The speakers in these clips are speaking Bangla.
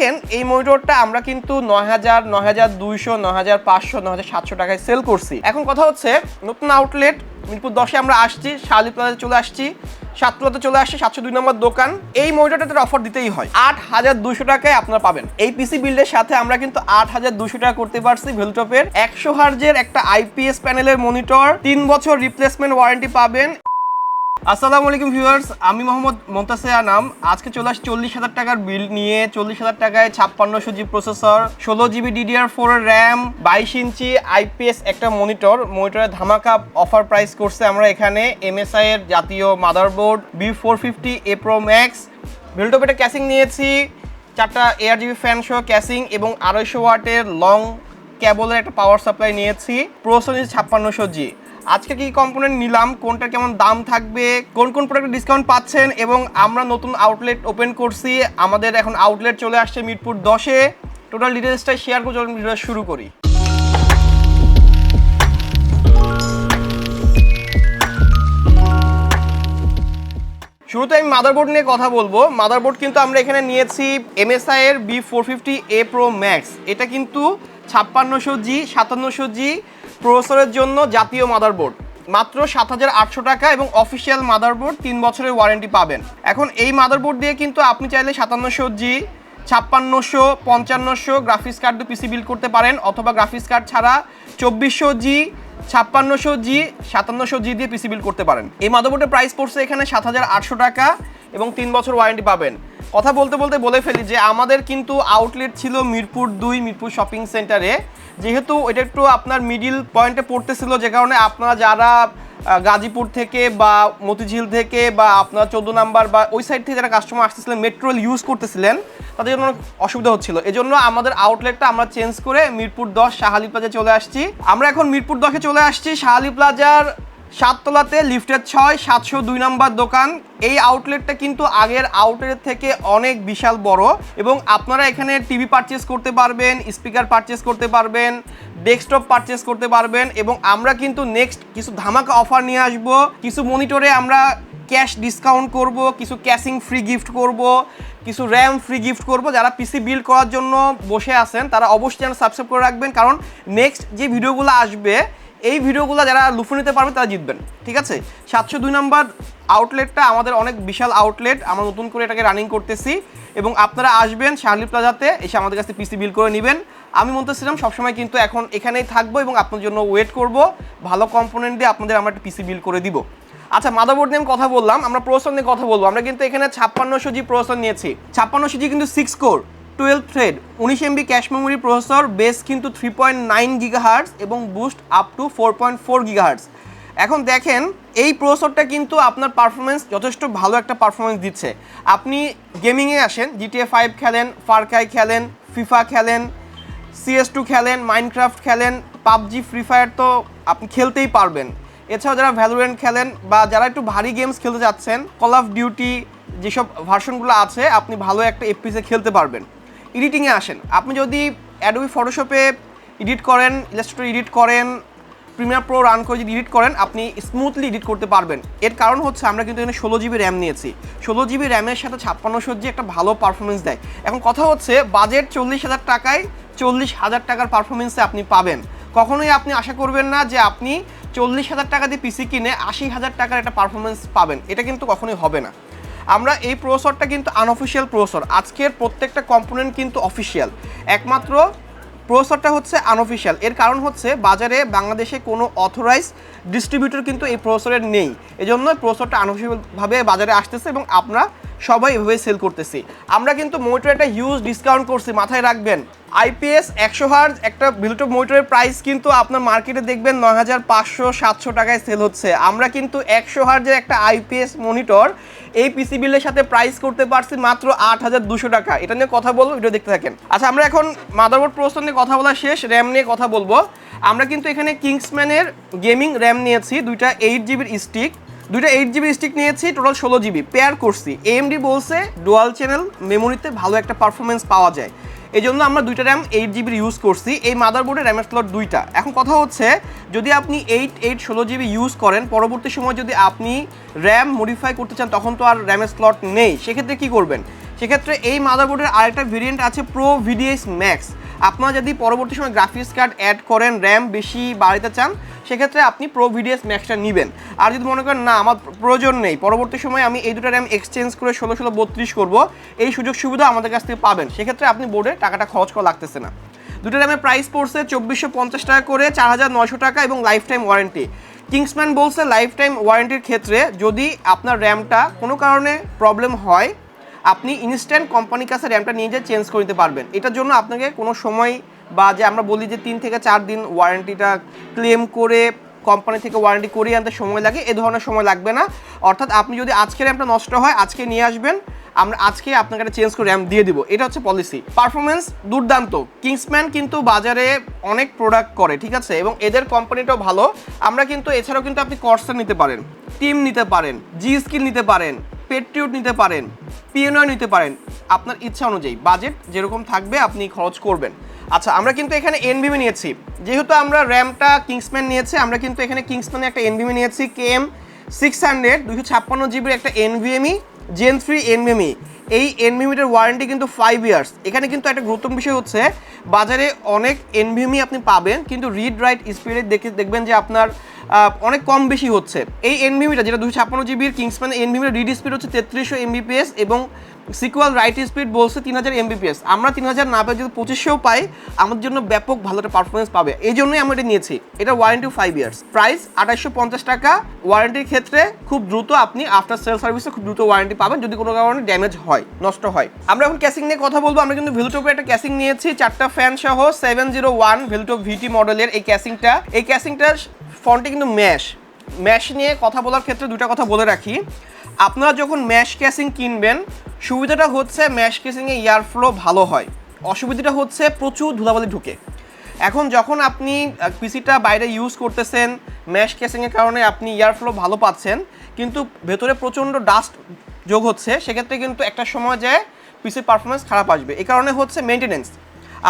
দেখেন, এই মনিটরটা আমরা কিন্তু নয় হাজার নয় হাজার দুইশো, নয় হাজার পাঁচশো, নয় হাজার সাতশো টাকায় সেল করছি। এখন কথা হচ্ছে, নতুন আউটলেট মিরপুর দশে আমরা আসছি শালি প্লাজা চলে আসছি, সাতপুরাতে চলে আসছে, সাতশো দুই নম্বর দোকান। এই মনিটরটাতে অফার দিতেই হয়। আট হাজার দুশো টাকায় আপনারা পাবেন। এই পিসি বিল্ডের সাথে আমরা কিন্তু আট হাজার দুশো টাকা করতে পারছি ভেলটপের। একশো হার্জের একটা আইপিএস প্যানেলের মনিটর তিন বছর রিপ্লেসমেন্ট ওয়ারেন্টি পাবেন। আসসালামু আলাইকুম ভিউয়ার্স, আমি মোহাম্মদ মোন্তাসে আনাম। আজকে চলে আসছি চল্লিশ হাজার টাকার বিল নিয়ে। চল্লিশ হাজার টাকায় ছাপ্পান্নশো জি প্রসেসর, ষোলো জিবি ডিডিআর ফোর র্যাম বাইশ ইঞ্চি আইপিএস একটা মনিটর। মনিটরের ধামাকা অফার প্রাইস করছে আমরা এখানে। এমএসআই এর জাতীয় motherboard B four fifty A pro max ভিলটপেটা casing নিয়েছি। চারটা এয়ার জিবি ফ্যান সহ ক্যাসিং এবং আড়াইশো ওয়াটের লং কেবলের একটা পাওয়ার সাপ্লাই নিয়েছি। প্রোসোনিস ছাপ্পান্নশো জি। আজকে কি কম্পোনেন্ট নিলাম? কোনটা কেমন দাম থাকবে? কোন কোন প্রোডাক্টে ডিসকাউন্ট পাচ্ছেন? এবং আমরা নতুন আউটলেট ওপেন করছি। আমাদের এখন আউটলেট চলে আসছে মিরপুর দশে। টোটাল ডিটেলসটা শেয়ার করে চলুন ভিডিও শুরু করি। শুরুতে আমি মাদারবোর্ড নিয়ে কথা বলব। মাদারবোর্ড কিন্তু আমরা এখানে নিয়েছি এমএসআই এর B four fifty A pro max এটা কিন্তু ছাপ্পান্নশো জি সাতান্নশো জি প্রসেসরের জন্য জাতীয় মাদারবোর্ড। মাত্র সাত হাজার আটশো টাকা এবং অফিসিয়াল মাদারবোর্ড তিন বছরের ওয়ারেন্টি পাবেন। এখন এই মাদারবোর্ড দিয়ে কিন্তু আপনি চাইলে সাতান্নশো জি, ছাপ্পান্নশো, পঞ্চান্নশো গ্রাফিক্স কার্ড পিসি বিল্ড করতে পারেন অথবা গ্রাফিক্স কার্ড ছাড়া চব্বিশশো জি, ছাপ্পান্নশো জি, সাতান্নশো জি দিয়ে পিসি বিল্ড করতে পারেন। এই মাদারবোর্ডের প্রাইস পড়ছে এখানে সাত হাজার আটশো টাকা এবং তিন বছর ওয়ারেন্টি পাবেন। কথা বলতে বলতে বলে ফেলি যে আমাদের কিন্তু আউটলেট ছিল মিরপুর দুই, মিরপুর শপিং সেন্টারে যেহেতু এটা একটু আপনার মিডিল পয়েন্টে পড়তেছিল, যে কারণে আপনারা যারা গাজীপুর থেকে বা মতিঝিল থেকে বা আপনার চোদ্দ নাম্বার বা ওই সাইড থেকে যারা কাস্টমার আসতেছিলেন মেট্রো ইউজ করতেছিলেন, তাদের জন্য অসুবিধা হচ্ছিল। এজন্য আমাদের আউটলেটটা আমরা চেঞ্জ করে মিরপুর দশ, শাহালি প্লাজা চলে আসছি। আমরা এখন মিরপুর দশে চলে আসছি, শাহালি প্লাজার সাততলাতে লিফটের ছয়, সাতশো দুই নাম্বার দোকান। এই আউটলেটটা কিন্তু আগের আউটলেট থেকে অনেক বিশাল বড় এবং আপনারা এখানে টিভি পারচেস করতে পারবেন স্পিকার পারচেস করতে পারবেন ডেস্কটপ পারচেস করতে পারবেন এবং আমরা কিন্তু নেক্সট কিছু ধামাকা অফার নিয়ে আসব। কিছু মনিটরে আমরা ক্যাশ ডিসকাউন্ট করব, কিছু ক্যাশিং ফ্রি গিফট করব, কিছু র্যাম ফ্রি গিফট করব। যারা পিসি বিল্ড করার জন্য বসে আছেন, তারা অবশ্যই চ্যানেল সাবস্ক্রাইব করে রাখবেন। কারণ নেক্সট যে ভিডিওগুলো আসবে এই ভিডিওগুলো যারা লুফে নিতে পারবে তারা জিতবেন, ঠিক আছে? সাতশো দুই নম্বর আউটলেটটা আমাদের অনেক বিশাল আউটলেট আমরা নতুন করে এটাকে রানিং করতেছি। এবং আপনারা আসবেন শার্লি প্লাজাতে, এসে আমাদের কাছে পিসি বিল করে নেবেন। আমি মন্তেছিলাম সবসময় কিন্তু এখন এখানেই থাকব এবং আপনার জন্য ওয়েট করব। ভালো কম্পোনেন্ট দিয়ে আপনাদের আমরা একটা পিসি বিল করে দিব। আচ্ছা মাদারবোর্ড নিয়ে আমি কথা বললাম, আমরা প্রসেসর নিয়ে কথা বলব। আমরা কিন্তু এখানে ছাপ্পান্নশো জি প্রসেসর নিয়েছি। ছাপ্পান্নশো জি কিন্তু সিক্স কোর টুয়েলভ থ্রেড উনিশ MB cache memory processor base কিন্তু থ্রি পয়েন্ট নাইন গিগাহার্টস এবং boost up to four point four gigahertz এখন দেখেন, এই প্রসেসরটা কিন্তু আপনার পারফরমেন্স যথেষ্ট ভালো একটা পারফরমেন্স দিচ্ছে। আপনি গেমিংয়ে আসেন জিটিএ ফাইভ খেলেন ফারকাই খেলেন ফিফা খেলেন সিএস টু খেলেন মাইনক্রাফট খেলেন, পাবজি ফ্রি ফায়ার তো আপনি খেলতেই পারবেন। এছাড়াও যারা ভ্যালোরেন্ট খেলেন বা যারা একটু ভারী গেমস খেলতে যাচ্ছেন কল অফ ডিউটি যেসব ভার্সনগুলো আছে, আপনি ভালো একটা এফপিসে খেলতে পারবেন। এডিটিংয়ে আসেন। আপনি যদি অ্যাডোবি ফটোশপে এডিট করেন ইলাস্ট্রেটর এডিট করেন প্রিমিয়ার প্রো রান করে যদি এডিট করেন, আপনি স্মুথলি এডিট করতে পারবেন। এর কারণ হচ্ছে আমরা কিন্তু এখানে ষোলো জিবি র্যাম নিয়েছি। ষোলো জিবি র্যামের সাথে ছাপ্পান্ন সজ্জি একটা ভালো পারফরমেন্স দেয়। এখন কথা হচ্ছে বাজেট চল্লিশ হাজার টাকায় চল্লিশ হাজার টাকার পারফরমেন্সে আপনি পাবেন। কখনোই আপনি আশা করবেন না যে আপনি চল্লিশ হাজার টাকা দিয়ে পিসি কিনে আশি হাজার টাকার একটা পারফরমেন্স পাবেন। এটা কিন্তু কখনোই হবে না। আমরা এই প্রসরটা কিন্তু আনঅফিসিয়াল প্রসর আজকের প্রত্যেকটা কম্পোনেন্ট কিন্তু অফিসিয়াল একমাত্র প্রসরটা হচ্ছে আনঅফিসিয়াল এর কারণ হচ্ছে, বাজারে বাংলাদেশে কোনো অথরাইজ ডিস্ট্রিবিউটর কিন্তু এই প্রসরের নেই। এজন্য প্রসরটা আনঅফিসিয়ালভাবে বাজারে আসতেছে এবং আমরা সবাই এভাবে সেল করতেছি। আমরা কিন্তু মনিটর একটা হিউজ ডিসকাউন্ট করছি, মাথায় রাখবেন। আইপিএস একশো হার্জ একটা বিলটপ মনিটরের প্রাইস কিন্তু আপনার মার্কেটে দেখবেন নয় হাজার পাঁচশো সাতশো টাকায় সেল হচ্ছে। আমরা কিন্তু একশো হার্জের একটা আইপিএস মনিটর এই পিসি বিলের সাথে প্রাইস করতে পারছি মাত্র আট হাজার দুশো টাকা। এটা নিয়ে কথা বলব ভিডিও দেখতে থাকেন। আচ্ছা আমরা এখন মাদারবোর্ড প্রশ্ন নিয়ে কথা বলা শেষ র্যাম নিয়ে কথা বলব। আমরা কিন্তু এখানে কিংসম্যানের গেমিং র্যাম নিয়েছি, দুইটা এইট জিবির স্টিক দুইটা এইট জিবি স্টিক নিয়েছি টোটাল ষোলো জিবি পেয়ার করছি। এএমডি বলছে ডুয়াল চ্যানেল মেমোরিতে ভালো একটা পারফরমেন্স পাওয়া যায়। এই জন্য আমরা দুইটা র্যাম এইট জিবির ইউজ করছি। এই মাদারবোর্ডে র্যামের স্লট দুইটা। এখন কথা হচ্ছে, যদি আপনি এইট এইট ষোলো জিবি ইউজ করেন, পরবর্তী সময় যদি আপনি র্যাম মডিফাই করতে চান, তখন তো আর র্যামের স্লট নেই। সেক্ষেত্রে কি করবেন? সেক্ষেত্রে এই মাদারবোর্ডের আরেকটা ভেরিয়েন্ট আছে প্রো ভিডিএস ম্যাক্স আপনারা যদি পরবর্তী সময় গ্রাফিক্স কার্ড অ্যাড করেন র্যাম বেশি বাড়াতে চান, সেক্ষেত্রে আপনি প্রো ভিডিএস ম্যাক্সটা নেবেন। আর যদি মনে করেন, না, আমার প্রয়োজন নেই, পরবর্তী সময় আমি এই দুটো র্যাম এক্সচেঞ্জ করে ষোলো ষোলো বত্রিশ করব, এই সুযোগ সুবিধা আমাদের কাছ থেকে পাবেন। সেক্ষেত্রে আপনি বোর্ডে টাকাটা খরচ করা লাগতেছে না। দুটো র্যামের প্রাইস পড়ছে চব্বিশশো পঞ্চাশ টাকা করে, চার হাজার নয়শো টাকা এবং লাইফ টাইম ওয়ারেন্টি কিংসম্যান বলছে লাইফ টাইম ওয়ারেন্টির ক্ষেত্রে যদি আপনার র্যামটা কোনো কারণে প্রবলেম হয় আপনি ইনস্ট্যান্ট কোম্পানির কাছে র্যামটা নিয়ে যেয়ে চেঞ্জ করে নিতে পারবেন। এটার জন্য আপনাকে কোনো সময় বা যে আমরা বলি যে তিন থেকে চার দিন ওয়ারেন্টিটা ক্লেম করে কোম্পানি থেকে ওয়ারেন্টি করিয়ে আনতে সময় লাগে, এ ধরনের সময় লাগবে না। অর্থাৎ আপনি যদি আজকে র্যামটা নষ্ট হয়, আজকে নিয়ে আসবেন, আমরা আজকে আপনাকে একটা চেঞ্জ করে র্যাম দিয়ে দিব। এটা হচ্ছে পলিসি পারফরমেন্স দুর্দান্ত। কিংসম্যান কিন্তু বাজারে অনেক প্রোডাক্ট করে, ঠিক আছে? এবং এদের কোম্পানিটাও ভালো। আমরা কিন্তু এছাড়াও কিন্তু আপনি কর্সার নিতে পারেন। টিম নিতে পারেন। জি স্কিল নিতে পারেন। পেট্রিউট নিতে পারেন পিএনআর নিতে পারেন, আপনার ইচ্ছা অনুযায়ী বাজেট যেরকম থাকবে আপনি খরচ করবেন। আচ্ছা আমরা কিন্তু এখানে এনভিমি নিয়েছি। যেহেতু আমরা র্যামটা কিংসম্যান নিয়েছি, আমরা কিন্তু এখানে কিংসম্যানে একটা এনভিমি নিয়েছি কে এম সিক্স হান্ড্রেড দুশো ছাপ্পান্ন জিবির একটা এনভিএমই জেন থ্রি এনভিএমই এই এনভিএমিটার ওয়ারেন্টি কিন্তু ফাইভ ইয়ার্স এখানে কিন্তু একটা গুরুত্বপূর্ণ বিষয় হচ্ছে, বাজারে অনেক এনভিএমই আপনি পাবেন, কিন্তু রিড রাইট স্পিডে দেখে দেখবেন যে আপনার অনেক কম বেশি হচ্ছে। এই এনভিএমিটা যেটা দুশো ছাপ্পান্ন জিবির কিংসম্যান এনভিএমিটার রিড স্পিড হচ্ছে তেত্রিশশো এমবিপিএস এবং সিকুয়াল রাইট স্পিড বলছে তিন হাজার এমবিপিএস আমরা তিন হাজার না পেয়ে যদি পঁচিশশোও পাই, আমাদের জন্য ব্যাপক ভালো একটা পারফরমেন্স পাবে। এই জন্যই আমরা এটা নিয়েছি। এটা ওয়ারেন্টি ফাইভ ইয়ার্স প্রাইস আঠাশশো পঞ্চাশ টাকা। ওয়ারেন্টির ক্ষেত্রে খুব দ্রুত আপনি আফটার সেল সার্ভিসে খুব দ্রুত ওয়ারেন্টি পাবেন, যদি কোনো কারণে ড্যামেজ হয়, নষ্ট হয়। আমরা এখন ক্যাসিং নিয়ে কথা বলব। আমরা কিন্তু ভেলুটপের একটা ক্যাসিং নিয়েছি। চারটা ফ্যান সহ seven zero one Valuetop VT মডেলের এই ক্যাসিংটা এই ক্যাসিংটার ফন্টে কিন্তু ম্যাশ। ম্যাশ নিয়ে কথা বলার ক্ষেত্রে দুটা কথা বলে রাখি। আপনারা যখন ম্যাশ ক্যাসিং কিনবেন, সুবিধাটা হচ্ছে ম্যাশ ক্যাসিংয়ে এয়ার ফ্লো ভালো হয়। অসুবিধাটা হচ্ছে প্রচুর ধুলাবালি ঢুকে। এখন যখন আপনি পিসিটা বাইরে ইউজ করতেছেন, ম্যাশ ক্যাসিংয়ের কারণে আপনি এয়ার ফ্লো ভালো পাচ্ছেন, কিন্তু ভেতরে প্রচণ্ড ডাস্ট যোগ হচ্ছে, সেক্ষেত্রে কিন্তু একটা সময় যায় পিসির পারফরমেন্স খারাপ আসবে। এই কারণে হচ্ছে মেনটেনেন্স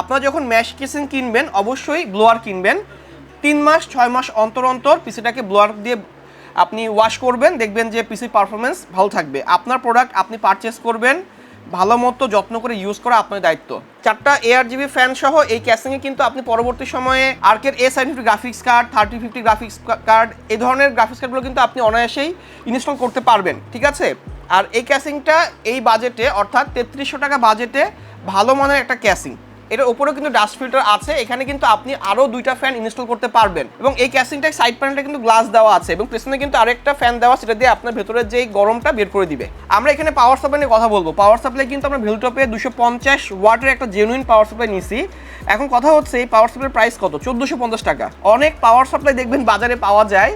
আপনারা যখন ম্যাশ কেসিং কিনবেন, অবশ্যই ব্লোয়ার কিনবেন তিন মাস, ছয় মাস অন্তর অন্তর পিসিটাকে ব্লোয়ার দিয়ে আপনি ওয়াশ করবেন, দেখবেন যে পিসির পারফরমেন্স ভালো থাকবে। আপনার প্রোডাক্ট আপনি পারচেস করবেন, ভালো মতো যত্ন করে ইউজ করা আপনার দায়িত্ব। চারটা এআর জিবি ফ্যান সহ এই ক্যাসিংয়ে কিন্তু আপনি পরবর্তী সময়ে আর্কের A fifty graphics card thirty fifty graphics card এই ধরনের গ্রাফিক্স কার্ডগুলো কিন্তু আপনি অনায়াসেই ইনস্টল করতে পারবেন, ঠিক আছে? আর এই ক্যাসিংটা এই বাজেটে অর্থাৎ তেত্রিশশো টাকা বাজেটে ভালো মানের একটা ক্যাসিং এটার উপরেও কিন্তু ডাস্ট ফিল্টার আছে। এখানে কিন্তু আপনি আরও দুইটা ফ্যান ইনস্টল করতে পারবেন। এবং এই ক্যাসিংটায় সাইড প্যানেলটা কিন্তু গ্লাস দেওয়া আছে এবং পেছনে কিন্তু আরেকটা ফ্যান দেওয়া সেটা দিয়ে আপনার ভেতরের যেই গরমটা বের করে দিবে। আমরা এখানে পাওয়ার সাপ্লাই নিয়ে কথা বলব। পাওয়ার সাপ্লাই কিন্তু আমরা ভেলটপে দুশো পঞ্চাশ ওয়াটের একটা জেনুইন পাওয়ার সাপ্লাই নিছি এখন কথা হচ্ছে এই পাওয়ার সাপ্লাইয়ের প্রাইস কত? চোদ্দোশো পঞ্চাশ টাকা। অনেক পাওয়ার সাপ্লাই দেখবেন বাজারে পাওয়া যায়।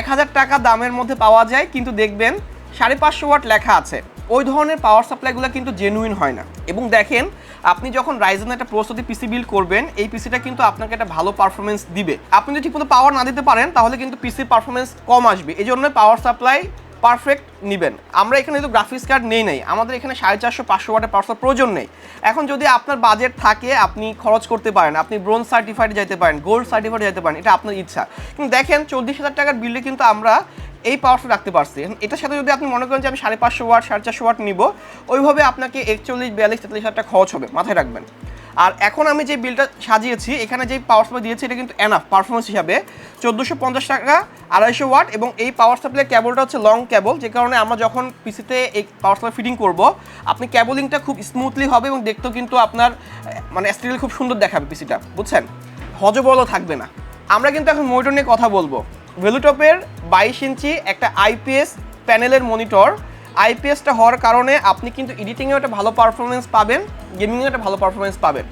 এক হাজার টাকা দামের মধ্যে পাওয়া যায়, কিন্তু দেখবেন সাড়ে পাঁচশো ওয়াট লেখা আছে। ওই ধরনের পাওয়ার সাপ্লাইগুলো কিন্তু জেনুইন হয় না। এবং দেখেন আপনি যখন রাইজেন একটা প্রস্তুতি পিসি বিল্ড করবেন, এই পিসিটা কিন্তু আপনাকে একটা ভালো পারফরমেন্স দিবে। আপনি যদি ঠিকমতো পাওয়ার না দিতে পারেন, তাহলে কিন্তু পিসির পারফরমেন্স কম আসবে। এই জন্য পাওয়ার সাপ্লাই পারফেক্ট নেবেন। আমরা এখানে কিন্তু গ্রাফিক্স কার্ড নেই নাই, আমাদের এখানে সাড়ে চারশো, পাঁচশো ওয়াটের পাওয়ার প্রয়োজন নেই। এখন যদি আপনার বাজেট থাকে, আপনি খরচ করতে পারেন, আপনি ব্রোঞ্জ সার্টিফাইড যেতে পারেন গোল্ড সার্টিফাইড যেতে পারেন, এটা আপনার ইচ্ছা। কিন্তু দেখেন, চল্লিশ হাজার টাকার বিলে কিন্তু আমরা এই পাওয়ারটা রাখতে পারছি। এটার সাথে যদি আপনি মনে করেন যে আমি সাড়ে পাঁচশো ওয়াট, সাড়ে চারশো ওয়াট নিব, ওইভাবে আপনাকে একচল্লিশ, বিয়াল্লিশ, তেতাল্লিশ হাজার টাকা খরচ হবে, মাথায় রাখবেন। আর এখন আমি যে বিলটা সাজিয়েছি, এখানে যে পাওয়ার সাপ্লাই দিয়েছি, এটা কিন্তু এনাফ পারফরমেন্স হিসাবে। চোদ্দোশো পঞ্চাশ টাকা, আড়াইশো ওয়াট এবং এই পাওয়ার সাপ্লাই কেবলটা হচ্ছে লং কেবল যে কারণে আমরা যখন পিসিতে এই পাওয়ার সাপ্লাই ফিটিং করব, আপনি ক্যাবলিংটা খুব স্মুথলি হবে এবং দেখতেও কিন্তু আপনার মানে স্টিল খুব সুন্দর দেখাবে পিসিটা বুঝছেন? হজবলও থাকবে না। আমরা কিন্তু এখন মনিটর নিয়ে কথা বলব। ভেলুটপের বাইশ ইঞ্চি একটা আইপিএস প্যানেলের মনিটর। আইপিএসটা হওয়ার কারণে আপনি কিন্তু এডিটিংয়েও একটা ভালো পারফরমেন্স পাবেন, গেমিংয়েও একটা ভালো পারফরমেন্স পাবেন।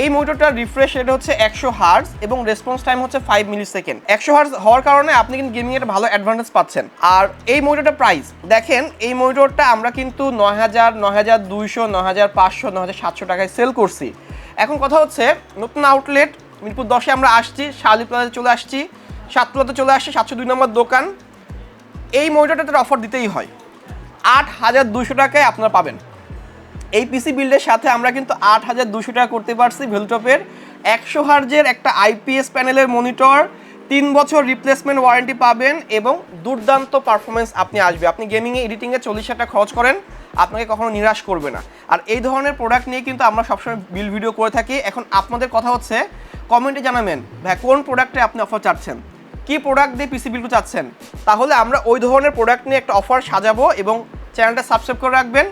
এই মনিটরটার রিফ্রেশ রেট হচ্ছে একশো হার্স এবং রেসপন্স টাইম হচ্ছে ফাইভ মিলি সেকেন্ড একশো হার্স হওয়ার কারণে আপনি কিন্তু গেমিং একটা ভালো অ্যাডভান্টেজ পাচ্ছেন। আর এই মনিটরটার প্রাইস, দেখেন, এই মনিটরটা আমরা কিন্তু নয় হাজার নয় হাজার দুইশো, নয় হাজার পাঁচশো, নয় হাজার সাতশো টাকায় সেল করছি। এখন কথা হচ্ছে, নতুন আউটলেট মিরপুর দশে আমরা আসছি শালি প্লাজায় চলে আসছি। সাততলাতে চলে আসছে সাতশো দুই নম্বর দোকান। এই মনিটরটাতে অফার দিতেই হয়। আট হাজার দুশো টাকায় আপনারা পাবেন। এই পিসি বিল্ডের সাথে আমরা কিন্তু আট হাজার দুশো টাকা করতে পারছি ভেলটপের। একশো হার্জের একটা আইপিএস প্যানেলের মনিটর তিন বছর রিপ্লেসমেন্ট ওয়ারেন্টি পাবেন এবং দুর্দান্ত পারফরমেন্স আপনি আসবে। আপনি গেমিংয়ে এডিটিংয়ে চল্লিশ টাকা খরচ করেন, আপনাকে কখনো নিরাশ করবে না। আর এই ধরনের প্রোডাক্ট নিয়ে কিন্তু আমরা সবসময় বিল ভিডিও করে থাকি। এখন আপনাদের কথা হচ্ছে কমেন্টে জানাবেন, ভাই, কোন প্রোডাক্টে আপনি অফার চাচ্ছেন? কি প্রোডাক্ট দিয়ে পিসি বিলটু চাচ্ছেন? তাহলে আমরা ওই ধরনের প্রোডাক্ট নিয়ে একটা অফার সাজাবো এবং চ্যানেলটা সাবস্ক্রাইব করে রাখবেন।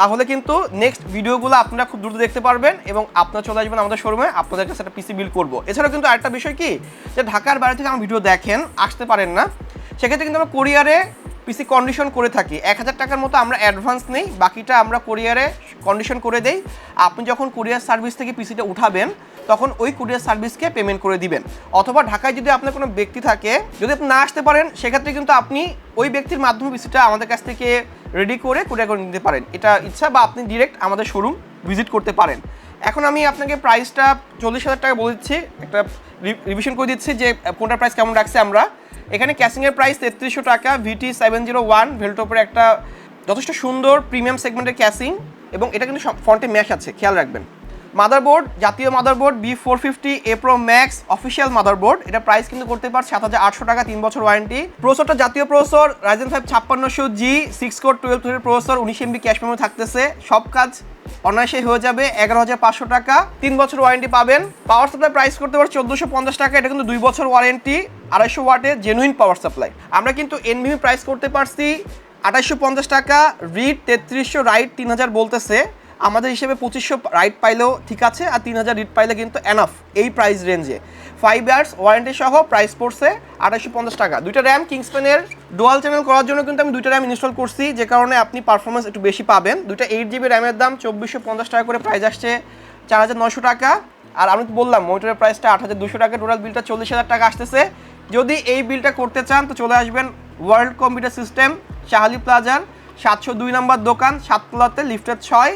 তাহলে কিন্তু নেক্সট ভিডিওগুলো আপনারা খুব দ্রুত দেখতে পারবেন এবং আপনারা চলে আসবেন আমাদের শোরুমে আপনাদের কাছে একটা পিসি বিল করব। এছাড়াও কিন্তু আরেকটা বিষয় কি? যে ঢাকার বাইরে থেকে আমার ভিডিও দেখেন, আসতে পারেন না। সেক্ষেত্রে কিন্তু আমরা কোরিয়ারে পিসি কন্ডিশন করে থাকি। এক হাজার টাকার মতো আমরা অ্যাডভান্স নেই, বাকিটা আমরা কোরিয়ারে কন্ডিশন করে দেই। আপনি যখন কুরিয়ার সার্ভিস থেকে পিসিটা উঠাবেন তখন ওই কুরিয়ার সার্ভিসকে পেমেন্ট করে দিবেন। অথবা ঢাকায় যদি আপনার কোনো ব্যক্তি থাকে, যদি আপনি না আসতে পারেন, সেক্ষেত্রে কিন্তু আপনি ওই ব্যক্তির মাধ্যমে পিসিটা আমাদের কাছ থেকে রেডি করে কুরিয়ার করে নিতে পারেন। এটা ইচ্ছা বা আপনি ডিরেক্ট আমাদের শোরুম ভিজিট করতে পারেন। এখন আমি আপনাকে প্রাইসটা চল্লিশ হাজার টাকা বলে দিচ্ছি। একটা রিভিশন করে দিচ্ছি যে কোনটার প্রাইস কেমন রাখছে আমরা। এখানে ক্যাসিংয়ের প্রাইস তেত্রিশশো টাকা ভিটি সেভেন জিরো ওয়ান ভেল্টোপের একটা যথেষ্ট সুন্দর প্রিমিয়াম সেগমেন্টের ক্যাসিং এবং এটা কিন্তু ফ্রন্টে ম্যাশ আছে, খেয়াল রাখবেন। মাদারবোর্ড জাতীয় motherboard B four fifty A pro max official motherboard এটা প্রাইস কিন্তু করতে পার সাত হাজার আটশো টাকা, তিন বছর ওয়ারেন্টি প্রসেসরটা জাতীয় processor Ryzen five ছাপ্পান্নশো G six core twelve three processor উনিশ এমবি ক্যাশ মেমো থাকতেছে। সব কাজ অনায়াসে হয়ে যাবে, এগারো হাজার পাঁচশো টাকা। তিন বছর ওয়ারেন্টি পাবেন। পাওয়ার সাপ্লাই প্রাইস করতে পারে চোদ্দোশো পঞ্চাশ টাকা, এটা কিন্তু দুই বছর ওয়ারেন্টি আড়াইশো ওয়াটের জেনুইন পাওয়ার সাপ্লাই আমরা কিন্তু এনভিমি প্রাইস করতে পারছি আঠাইশশো পঞ্চাশ টাকা রিড তেত্রিশশো রাইট তিন হাজার বলতেছে। আমাদের হিসেবে পঁচিশশো রাইট পাইলেও ঠিক আছে আর তিন হাজার রিড পাইলে কিন্তু এনাফ এই প্রাইস রেঞ্জে ফাইভ ইয়ার্স ওয়ারেন্টি সহ প্রাইস পড়ছে আঠাইশশো পঞ্চাশ টাকা। দুইটা র্যাম কিংসপ্যানের ডোয়াল চ্যানেল করার জন্য কিন্তু আমি দুইটা র্যাম ইনস্টল করছি, যে কারণে আপনি পারফরমেন্স একটু বেশি পাবেন। দুইটা এইট জিবি র্যামের দাম চব্বিশশো পঞ্চাশ টাকা করে প্রাইস আসছে চার হাজার নশো টাকা। আর আমি তো বললাম মনিটরের প্রাইসটা আট হাজার দুশো টাকা টোটাল বিলটা চল্লিশ হাজার টাকা আসতেছে। যদি এই বিলটা করতে চান, তো চলে আসবেন ওয়ার্ল্ড কম্পিউটার সিস্টেম শাহালি প্লাজার সাতশো দুই নম্বর দোকান সাততলাতে লিফটের ছয়।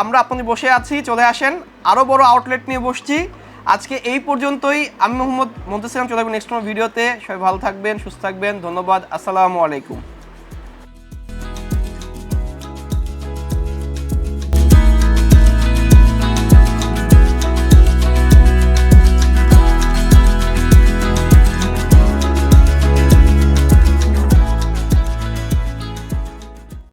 আমরা আপনি বসে আছি, চলে আসেন। আরও বড় আউটলেট নিয়ে বসছি। আজকে এই পর্যন্তই। আমি মোহাম্মদ মন্তেসিরাম চলে আসবেন নেক্সট ভিডিওতে। সবাই ভালো থাকবেন, সুস্থ থাকবেন। ধন্যবাদ। আসসালামু আলাইকুম।